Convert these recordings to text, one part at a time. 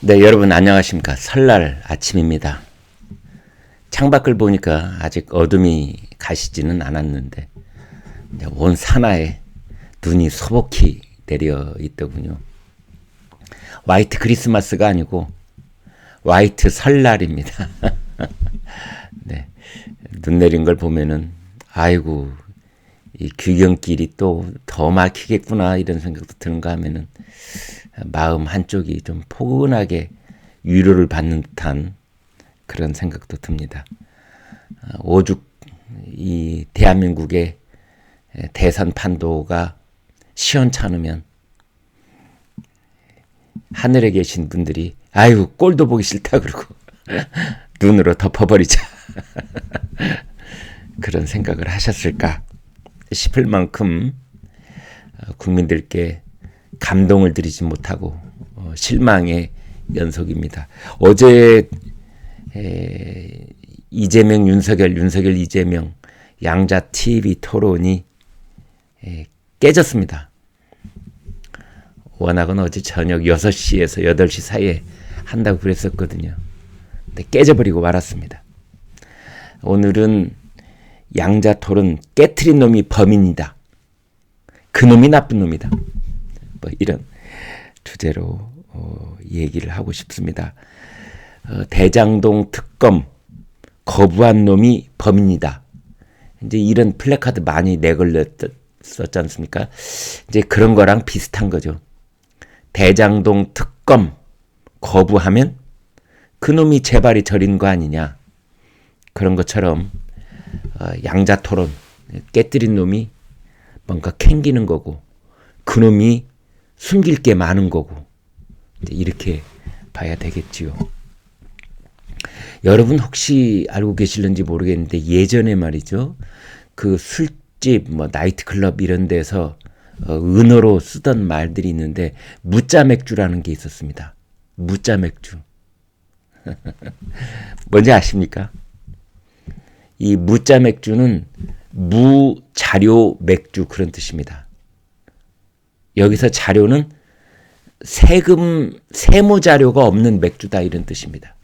네, 여러분 안녕하십니까. 설날 아침입니다. 창밖을 보니까 아직 어둠이 가시지는 않았는데 온 산하에 눈이 소복히 내려 있더군요. 화이트 크리스마스가 아니고 화이트 설날입니다. 네. 눈 내린 걸 보면은 아이고 이 귀경길이 또 더 막히겠구나 이런 생각도 드는가 하면은 마음 한쪽이 좀 포근하게 위로를 받는 듯한 그런 생각도 듭니다. 아, 오죽 이 대한민국의 대선 판도가 시원찮으면 하늘에 계신 분들이 아유 꼴도 보기 싫다 그러고 눈으로 덮어버리자 그런 생각을 하셨을까 싶을 만큼 어, 국민들께 감동을 드리지 못하고 어, 실망의 연속입니다. 어제 에, 이재명, 윤석열, 윤석열, 이재명 양자 TV 토론이 에, 깨졌습니다. 워낙은 어제 저녁 6시에서 8시 사이에 한다고 그랬었거든요. 근데 깨져버리고 말았습니다. 오늘은 양자 토론 깨트린 놈이 범인이다. 그 놈이 나쁜 놈이다. 뭐 이런 주제로 어, 얘기를 하고 싶습니다. 어, 대장동 특검 거부한 놈이 범인이다. 이제 이런 플래카드 많이 내걸렸었지 않습니까? 이제 그런 거랑 비슷한 거죠. 대장동 특검 거부하면 그놈이 재발이 저린 거 아니냐. 그런 것처럼 어, 양자 토론 깨뜨린 놈이 뭔가 캥기는 거고 그놈이 숨길 게 많은 거고 이렇게 봐야 되겠지요. 여러분 혹시 알고 계실는지 모르겠는데 예전에 말이죠. 그 술집 뭐 나이트클럽 이런 데서 어, 은어로 쓰던 말들이 있는데 무짜 맥주라는 게 있었습니다. 무짜 맥주. 뭔지 아십니까? 이 무짜 맥주는 무자료 맥주 그런 뜻입니다. 여기서 자료는 세금 세무 자료가 없는 맥주다 이런 뜻입니다.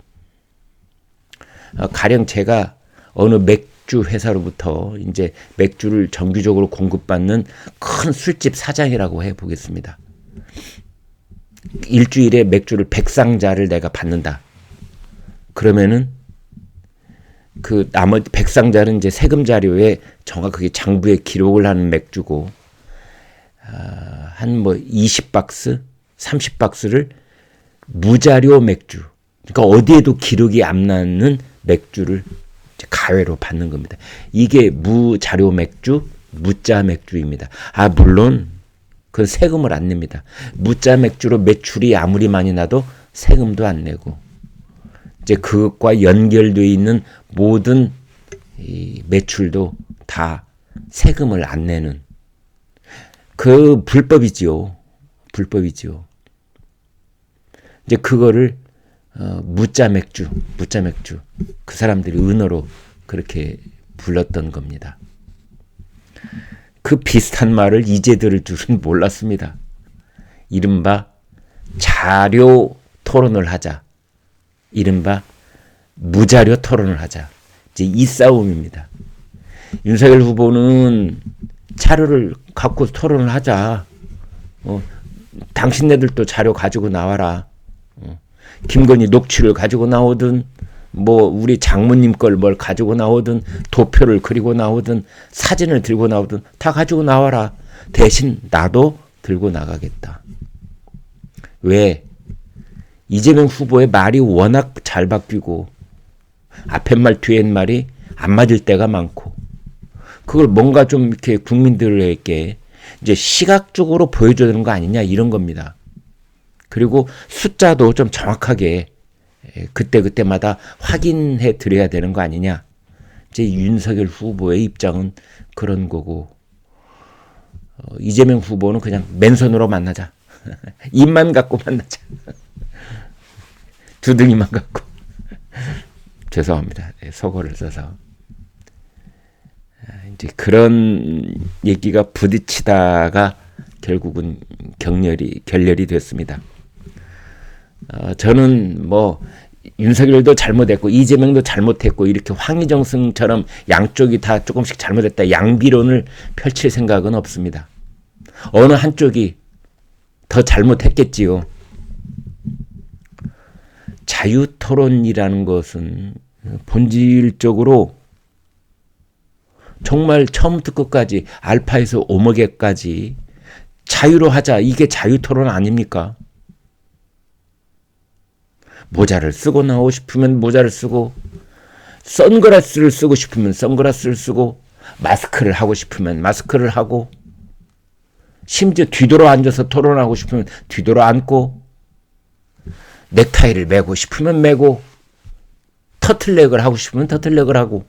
어, 가령 제가 어느 맥주 회사로부터 이제 맥주를 정기적으로 공급받는 큰 술집 사장이라고 해 보겠습니다. 일주일에 맥주를 100상자를 내가 받는다. 그러면은 그 나머지 100상자는 이제 세금 자료에 정확하게 장부에 기록을 하는 맥주고 아, 한뭐 20박스, 30박스를 무자료 맥주. 그러니까 어디에도 기록이 안 나는 맥주를 가외로 받는 겁니다. 이게 무자료 맥주, 무자 맥주입니다. 아, 물론 그건 세금을 안 냅니다. 무자 맥주로 매출이 아무리 많이 나도 세금도 안 내고 이제 그것과 연결되어 있는 모든 이 매출도 다 세금을 안 내는 그 불법이지요. 불법이지요. 이제 그거를 어, 무자 맥주, 무자 맥주 그 사람들이 은어로 그렇게 불렀던 겁니다. 그 비슷한 말을 이제 들을 줄은 몰랐습니다. 이른바 자료 토론을 하자. 이른바 무자료 토론을 하자. 이제 이 싸움입니다. 윤석열 후보는 자료를 갖고 토론을 하자. 어, 당신네들도 자료 가지고 나와라. 어, 김건희 녹취를 가지고 나오든 뭐 우리 장모님 걸 뭘 가지고 나오든 도표를 그리고 나오든 사진을 들고 나오든 다 가지고 나와라. 대신 나도 들고 나가겠다. 왜? 이재명 후보의 말이 워낙 잘 바뀌고 앞에 말 뒤에 말이 안 맞을 때가 많고 그걸 뭔가 좀 이렇게 국민들에게 이제 시각적으로 보여줘야 되는 거 아니냐 이런 겁니다. 그리고 숫자도 좀 정확하게 그때 그때마다 확인해 드려야 되는 거 아니냐. 이제 윤석열 후보의 입장은 그런 거고 어, 이재명 후보는 그냥 맨손으로 만나자. 입만 갖고 만나자. 두둥이만 갖고. 죄송합니다. 네, 속어를 써서. 이제 그런 얘기가 부딪히다가 결국은 격렬이 결렬이 됐습니다. 어, 저는 뭐 윤석열도 잘못했고 이재명도 잘못했고 이렇게 황희정승처럼 양쪽이 다 조금씩 잘못했다 양비론을 펼칠 생각은 없습니다. 어느 한쪽이 더 잘못했겠지요. 자유 토론이라는 것은 본질적으로 정말 처음부터 끝까지 알파에서 오메가까지 자유로 하자. 이게 자유 토론 아닙니까? 모자를 쓰고 나오고 싶으면 모자를 쓰고 선글라스를 쓰고 싶으면 선글라스를 쓰고 마스크를 하고 싶으면 마스크를 하고 심지어 뒤돌아 앉아서 토론하고 싶으면 뒤돌아 앉고 넥타이를 매고 싶으면 매고 터틀넥을 하고 싶으면 터틀넥을 하고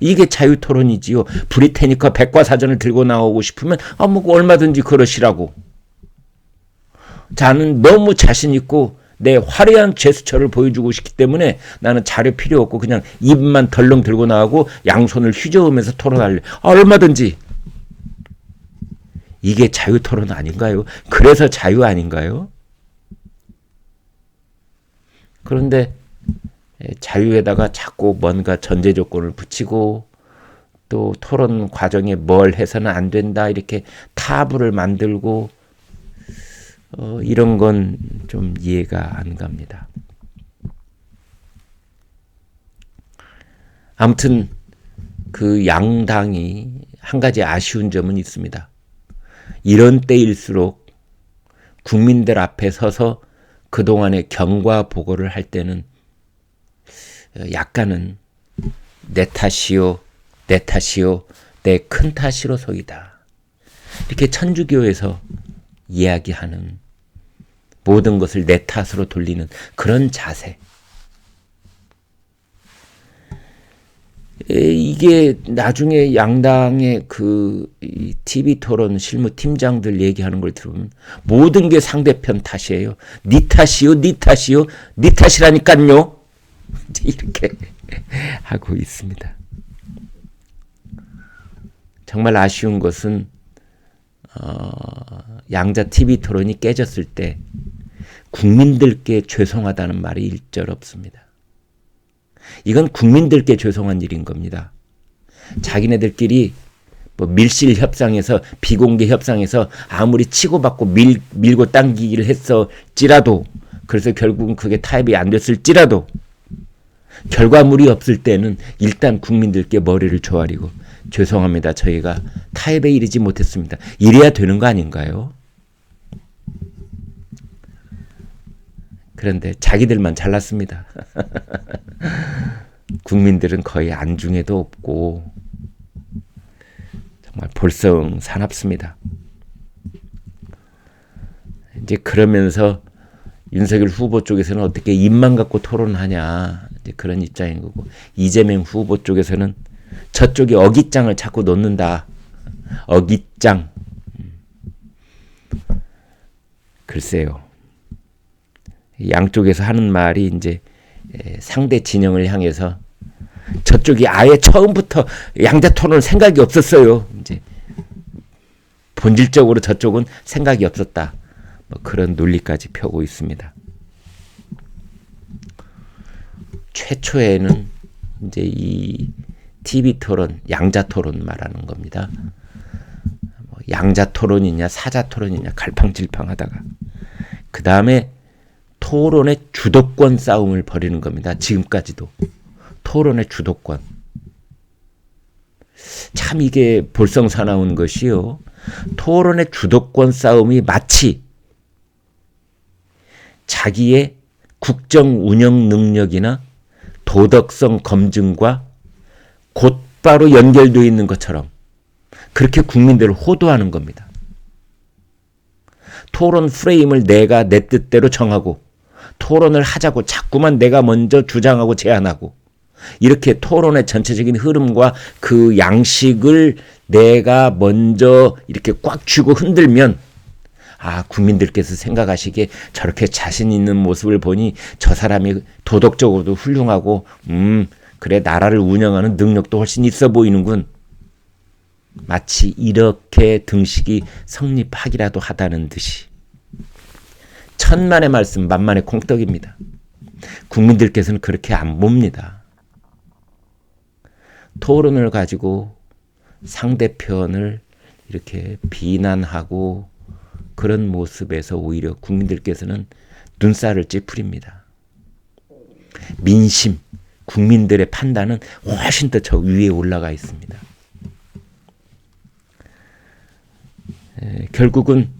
이게 자유 토론이지요. 브리테니카 백과사전을 들고 나오고 싶으면 아뭐 얼마든지 그러시라고. 자는 너무 자신 있고 내 화려한 제스처를 보여주고 싶기 때문에 나는 자료 필요 없고 그냥 입만 덜렁 들고 나가고 양손을 휘저으면서 토론할래. 아, 얼마든지. 이게 자유 토론 아닌가요? 그래서 자유 아닌가요? 그런데 자유에다가 자꾸 뭔가 전제 조건을 붙이고 또 토론 과정에 뭘 해서는 안 된다 이렇게 타부를 만들고 어, 이런 건 좀 이해가 안 갑니다. 아무튼 그 양당이 한 가지 아쉬운 점은 있습니다. 이런 때일수록 국민들 앞에 서서 그동안의 경과 보고를 할 때는 약간은 내 탓이요, 내 탓이요, 내 큰 탓이로 속이다. 이렇게 천주교에서 이야기하는 모든 것을 내 탓으로 돌리는 그런 자세. 이게 나중에 양당의 그 TV 토론 실무 팀장들 얘기하는 걸 들으면 모든 게 상대편 탓이에요. 니 탓이요, 니 탓이요, 니 탓이라니깐요. 이렇게 하고 있습니다. 정말 아쉬운 것은 어, 양자 TV 토론이 깨졌을 때 국민들께 죄송하다는 말이 일절 없습니다. 이건 국민들께 죄송한 일인 겁니다. 자기네들끼리 뭐 밀실 협상에서 비공개 협상에서 아무리 치고받고 밀, 밀고 당기기를 했었지라도 그래서 결국은 그게 타협이 안 됐을지라도 결과물이 없을 때는 일단 국민들께 머리를 조아리고 죄송합니다. 저희가 타협에 이르지 못했습니다. 이래야 되는 거 아닌가요? 그런데 자기들만 잘났습니다. 국민들은 거의 안중에도 없고 정말 볼썽사납습니다. 이제 그러면서 윤석열 후보 쪽에서는 어떻게 입만 갖고 토론하냐 이제 그런 입장인 거고 이재명 후보 쪽에서는 저쪽이 어깃장을 자꾸 놓는다. 어깃장. 음. 글쎄요. 양쪽에서 하는 말이 이제 상대 진영을 향해서 저쪽이 아예 처음부터 양자 토론을 생각이 없었어요. 이제 본질적으로 저쪽은 생각이 없었다. 뭐 그런 논리까지 펴고 있습니다. 최초에는 이제 이 TV 토론, 양자 토론 말하는 겁니다. 뭐 양자 토론이냐 사자 토론이냐 갈팡질팡하다가 그 다음에 토론의 주도권 싸움을 벌이는 겁니다. 지금까지도. 토론의 주도권. 참 이게 볼썽사나운 것이요. 토론의 주도권 싸움이 마치 자기의 국정 운영 능력이나 도덕성 검증과 곧바로 연결되어 있는 것처럼 그렇게 국민들을 호도하는 겁니다. 토론 프레임을 내가 내 뜻대로 정하고 토론을 하자고 자꾸만 내가 먼저 주장하고 제안하고 이렇게 토론의 전체적인 흐름과 그 양식을 내가 먼저 이렇게 꽉 쥐고 흔들면 아, 국민들께서 생각하시기에 저렇게 자신 있는 모습을 보니 저 사람이 도덕적으로도 훌륭하고, 음, 그래, 나라를 운영하는 능력도 훨씬 있어 보이는군. 마치 이렇게 등식이 성립하기라도 하다는 듯이. 천만의 말씀 만만의 콩떡입니다. 국민들께서는 그렇게 안 봅니다. 토론을 가지고 상대편을 이렇게 비난하고 그런 모습에서 오히려 국민들께서는 눈살을 찌푸립니다. 민심, 국민들의 판단은 훨씬 더 저 위에 올라가 있습니다. 에, 결국은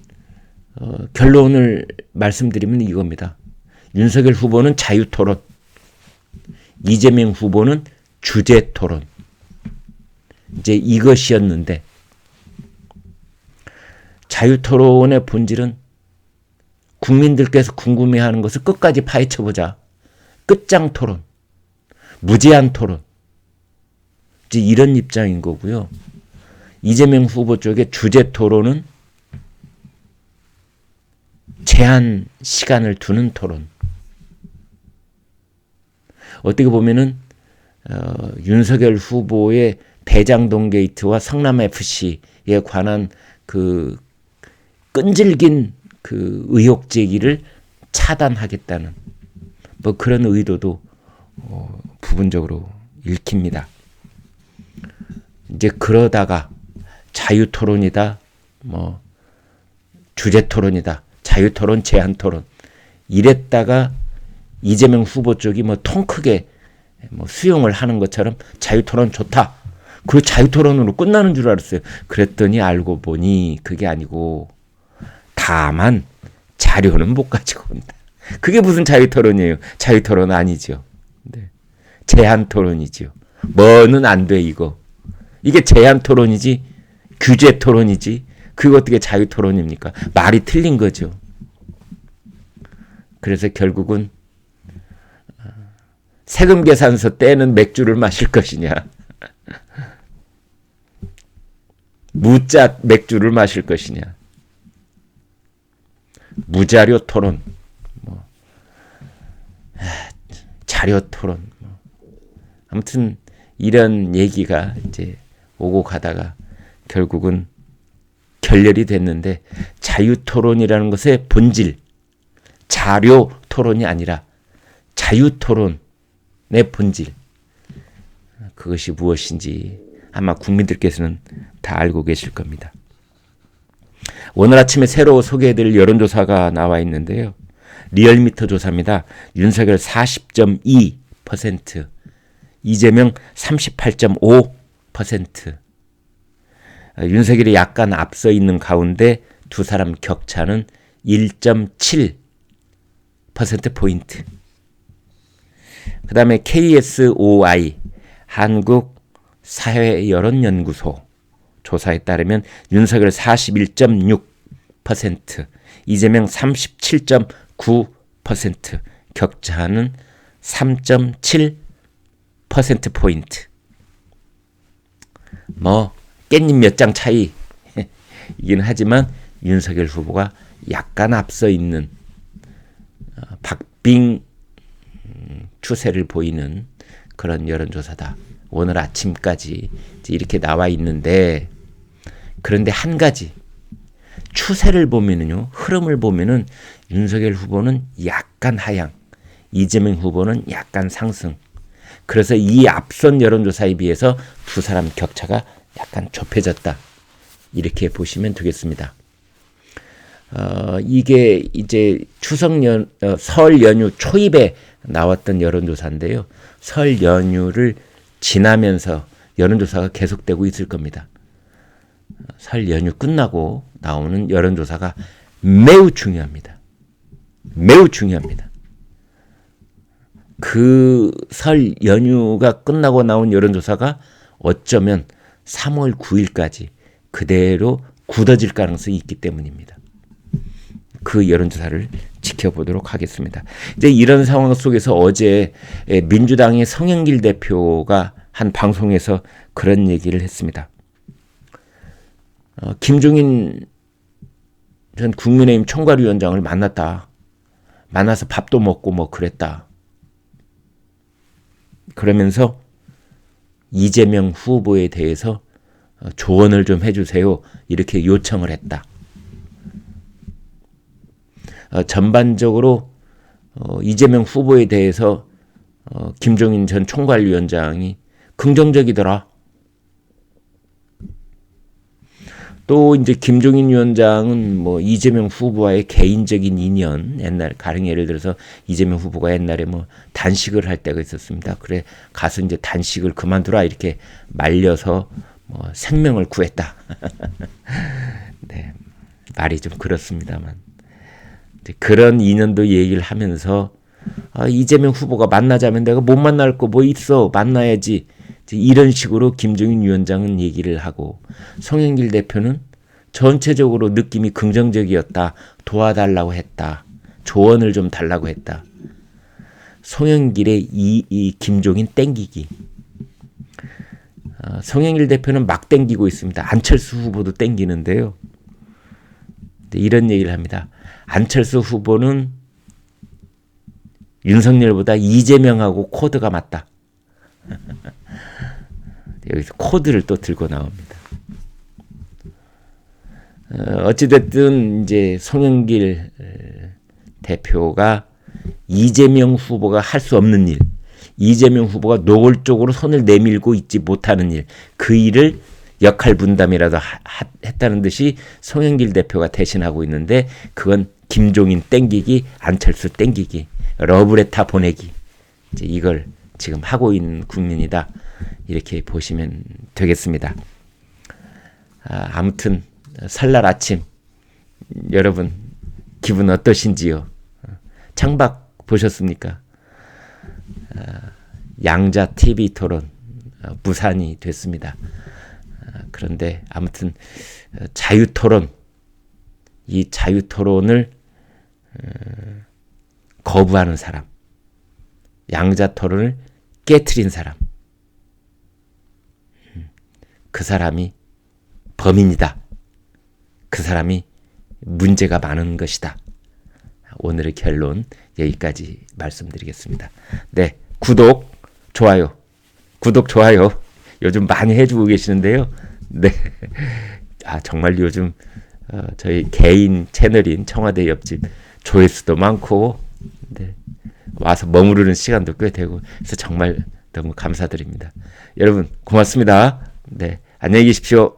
어, 결론을 말씀드리면 이겁니다. 윤석열 후보는 자유 토론, 이재명 후보는 주제 토론. 이제 이것이었는데 자유 토론의 본질은 국민들께서 궁금해하는 것을 끝까지 파헤쳐보자. 끝장 토론, 무제한 토론. 이제 이런 입장인 거고요. 이재명 후보 쪽의 주제 토론은 제한 시간을 두는 토론. 어떻게 보면은 어, 윤석열 후보의 대장동 게이트와 성남 FC에 관한 그 끈질긴 그 의혹 제기를 차단하겠다는 뭐 그런 의도도 어, 부분적으로 읽힙니다. 이제 그러다가 자유 토론이다, 뭐 주제 토론이다, 자유 토론, 제한 토론 이랬다가 이재명 후보 쪽이 뭐 통 크게 뭐 수용을 하는 것처럼 자유 토론 좋다. 그 자유 토론으로 끝나는 줄 알았어요. 그랬더니 알고 보니 그게 아니고 다만 자료는 못 가지고 온다. 그게 무슨 자유 토론이에요? 자유 토론 아니죠. 네. 제한 토론이지요. 뭐는 안 돼 이거. 이게 제한 토론이지 규제 토론이지 그게 어떻게 자유 토론입니까? 말이 틀린 거죠. 그래서 결국은 어, 세금 계산서 떼는 맥주를 마실 것이냐 무자 맥주를 마실 것이냐 무자료 토론, 뭐, 자료 토론, 뭐. 아무튼 이런 얘기가 이제 오고 가다가 결국은 결렬이 됐는데 자유 토론이라는 것의 본질, 자료 토론이 아니라 자유 토론의 본질, 그것이 무엇인지 아마 국민들께서는 다 알고 계실 겁니다. 오늘 아침에 새로 소개해드릴 여론조사가 나와 있는데요. 리얼미터 조사입니다. 윤석열 40.2%, 이재명 38.5%. 윤석열이 약간 앞서 있는 가운데 두 사람 격차는 1.7%포인트. 그 다음에 KSOI, 한국 사회 여론 연구소. 조사에 따르면 윤석열 41.6%, 이재명 37.9%, 격차는 3.7% 포인트. 뭐 깻잎 몇 장 차이 이긴 하지만 윤석열 후보가 약간 앞서 있는 어, 박빙 음, 추세를 보이는 그런 여론조사다. 오늘 아침까지 이렇게 나와 있는데 그런데 한 가지 추세를 보면은요, 흐름을 보면은 윤석열 후보는 약간 하향, 이재명 후보는 약간 상승. 그래서 이 앞선 여론조사에 비해서 두 사람 격차가 약간 좁혀졌다. 이렇게 보시면 되겠습니다. 어, 이게 이제 추석 연, 어, 설 연휴 초입에 나왔던 여론조사인데요. 설 연휴를 지나면서 여론조사가 계속되고 있을 겁니다. 설 연휴 끝나고 나오는 여론조사가 매우 중요합니다. 매우 중요합니다. 그 설 연휴가 끝나고 나온 여론조사가 어쩌면 3월 9일까지 그대로 굳어질 가능성이 있기 때문입니다. 그 여론조사를 지켜보도록 하겠습니다. 이제 이런 상황 속에서 어제 민주당의 성영길 대표가 한 방송에서 그런 얘기를 했습니다. 어, 김종인 전 국민의힘 총괄위원장을 만났다. 만나서 밥도 먹고 뭐 그랬다. 그러면서 이재명 후보에 대해서 어, 조언을 좀 해주세요. 이렇게 요청을 했다. 어, 전반적으로 어, 이재명 후보에 대해서 어, 김종인 전 총괄위원장이 긍정적이더라. 또 이제 김종인 위원장은 뭐 이재명 후보와의 개인적인 인연 옛날 가령 예를 들어서 이재명 후보가 옛날에 뭐 단식을 할 때가 있었습니다. 그래 가서 이제 단식을 그만두라 이렇게 말려서 뭐 생명을 구했다. 네 말이 좀 그렇습니다만 이제 그런 인연도 얘기를 하면서 아, 이재명 후보가 만나자면 내가 못 만날 거 뭐 있어 만나야지 이런 식으로 김종인 위원장은 얘기를 하고 송영길 대표는 전체적으로 느낌이 긍정적이었다. 도와달라고 했다. 조언을 좀 달라고 했다. 송영길의 이, 이 김종인 땡기기. 어, 송영길 대표는 막 땡기고 있습니다. 안철수 후보도 땡기는데요. 이런 얘기를 합니다. 안철수 후보는 윤석열보다 이재명하고 코드가 맞다. 여기서 코드를 또 들고 나옵니다. 어, 어찌됐든 이제 송영길 대표가 이재명 후보가 할 수 없는 일, 이재명 후보가 노골적으로 손을 내밀고 있지 못하는 일, 그 일을 역할 분담이라도 하, 하, 했다는 듯이 송영길 대표가 대신하고 있는데 그건 김종인 땡기기, 안철수 땡기기, 러브레타 보내기 이제 이걸 지금 하고 있는 국민이다. 이렇게 보시면 되겠습니다. 아, 아무튼 설날 아침 여러분 기분 어떠신지요? 창밖 보셨습니까? 아, 양자 TV 토론 아, 무산이 됐습니다. 아, 그런데 아무튼 어, 자유 토론 이 자유 토론을 어, 거부하는 사람, 양자 토론을 깨트린 사람, 그 사람이 범인이다. 그 사람이 문제가 많은 것이다. 오늘의 결론 여기까지 말씀드리겠습니다. 네, 구독, 좋아요, 구독, 좋아요 요즘 많이 해주고 계시는데요. 네, 아 정말 요즘 어, 저희 개인 채널인 청와대 옆집 조회수도 많고 네, 와서 머무르는 시간도 꽤 되고 그래서 정말 너무 감사드립니다. 여러분 고맙습니다. 네, 안녕히 계십시오.